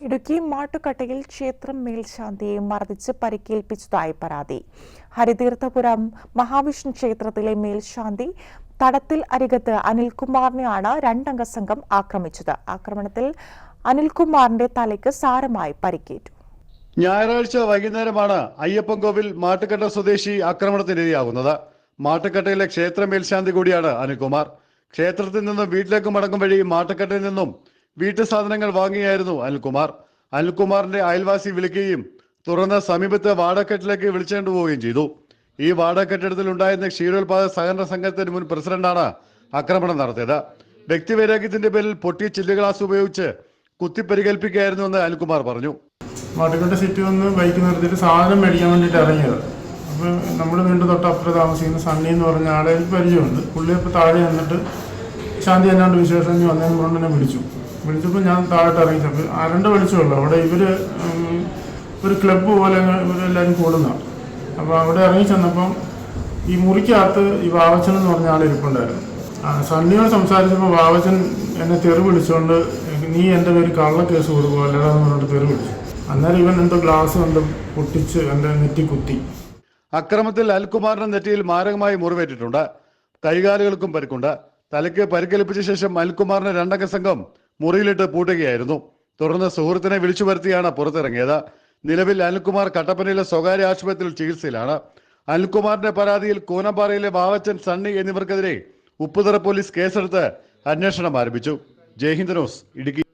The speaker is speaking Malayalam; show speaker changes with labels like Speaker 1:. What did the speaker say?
Speaker 1: ഇടുക്കി മാട്ടുക്കട്ടയിൽ ക്ഷേത്രം മേൽശാന്തിയെ മർദ്ദിച്ച് പരിക്കേൽപ്പിച്ചതായി പരാതി. ഹരിതീർത്ഥപുരം മഹാവിഷ്ണു ക്ഷേത്രത്തിലെ മേൽശാന്തി തടത്തിൽ അരികത്ത് അനിൽകുമാറിനെയാണ് രണ്ടംഗ സംഘം ആക്രമിച്ചത്. ആക്രമണത്തിൽ അനിൽകുമാറിന്റെ തലയ്ക്ക് സാരമായി പരിക്കേറ്റു.
Speaker 2: ഞായറാഴ്ച വൈകുന്നേരമാണ് അയ്യപ്പൻകോവിൽ മാട്ടുക്കട്ട സ്വദേശി ആക്രമണത്തിനിരയാകുന്നത്. മാട്ടുക്കട്ടയിലെ ക്ഷേത്ര മേൽശാന്തി കൂടിയാണ് അനിൽകുമാർ. ക്ഷേത്രത്തിൽ നിന്നും വീട്ടിലേക്ക് മടങ്ങും വഴി മാട്ടുക്കട്ടയിൽ നിന്നും വീട്ടു സാധനങ്ങൾ വാങ്ങിയായിരുന്നു അനിൽകുമാർ. അനിൽകുമാറിന്റെ അയൽവാസി വിളിക്കുകയും തുറന്ന സമീപത്തെ വാടകക്കെട്ടിലേക്ക് വിളിച്ചേണ്ടു പോവുകയും ചെയ്തു. ഈ വാടകക്കെട്ടിടത്തിൽ ഉണ്ടായിരുന്ന ക്ഷീരോത്പാദക സഹകരണ സംഘത്തിന്റെ മുൻ പ്രസിഡന്റാണ് ആക്രമണം നടത്തിയത്. വ്യക്തിവൈരാഗ്യത്തിന്റെ പേരിൽ പൊട്ടിയ ചില്ല് ഗ്ലാസ് ഉപയോഗിച്ച് കുത്തിപ്പരികൽപ്പിക്കുകയായിരുന്നുവെന്ന് അനിൽകുമാർ പറഞ്ഞു.
Speaker 3: മാട്ടുക്കട്ട സിറ്റി വന്ന് ബൈക്ക് നിർത്തിയിട്ട് സാധനം മേടിക്കാൻ വേണ്ടിയിട്ട് ഇറങ്ങിയത്. അപ്പോൾ നമ്മൾ വീണ്ടും തൊട്ട് അപ്പുറം താമസിക്കുന്ന സണ്ണി എന്ന് പറഞ്ഞ ആളെ പരിചയമുണ്ട്. പുള്ളി ഇപ്പോൾ താഴെ വന്നിട്ട് ശാന്തി എന്നാണ്ട് വിശേഷം വന്നതിന് എന്നെ വിളിച്ചു. വിളിച്ചപ്പോൾ ഞാൻ താഴെ ഇറങ്ങി അപ്പോൾ ആരണ്ട് വിളിച്ചുള്ളൂ അവിടെ ഇവർ ഒരു ക്ലബ്ബ് പോലെ ഇവരെല്ലാവരും കൂടുന്നതാണ് അപ്പോൾ അവിടെ ഇറങ്ങി ചെന്നപ്പം ഈ മുറിക്കകത്ത് ഈ വാവച്ചൻ എന്ന് പറഞ്ഞ ആൾ ഇരിപ്പുണ്ടായിരുന്നു. ആ, സണ്ണിയോട് സംസാരിച്ചപ്പോൾ വാവച്ചൻ എന്നെ തെറി വിളിച്ചുകൊണ്ട് നീ എന്റെ പേര് കള്ള കേസ് കൊടുക്കുക അല്ലാതെന്ന് പറഞ്ഞിട്ട് തെറി വിളിച്ചു. അന്നേരം ഇവൻ എന്തോ ഗ്ലാസ് കൊണ്ട് പൊട്ടിച്ച് എന്റെ നെറ്റി കുത്തി
Speaker 2: അക്രമത്തിൽ അൽകുമാറിന്റെ നെറ്റിയിൽ മാരകമായി മുറിവേറ്റിട്ടുണ്ട്. കൈകാലുകൾക്കും പരിക്കുണ്ട്. തലയ്ക്ക് പരിക്കേൽപ്പിച്ച ശേഷം അൽകുമാറിന്റെ രണ്ടംഗ സംഘം മുറിയിലിട്ട് പൂട്ടുകയായിരുന്നു. തുടർന്ന് സുഹൃത്തിനെ വിളിച്ചു വരുത്തിയാണ് പുറത്തിറങ്ങിയത്. നിലവിൽ അനിൽകുമാർ കട്ടപ്പനയിലെ സ്വകാര്യ ആശുപത്രിയിൽ ചികിത്സയിലാണ്. അനിൽകുമാറിന്റെ പരാതിയിൽ കൂനമ്പാറയിലെ വാവച്ചൻ സണ്ണി എന്നിവർക്കെതിരെ ഉപ്പുതറ പോലീസ് കേസെടുത്ത് അന്വേഷണം ആരംഭിച്ചു. ജയ്ഹിന്ദ് ന്യൂസ് ഇടുക്കി.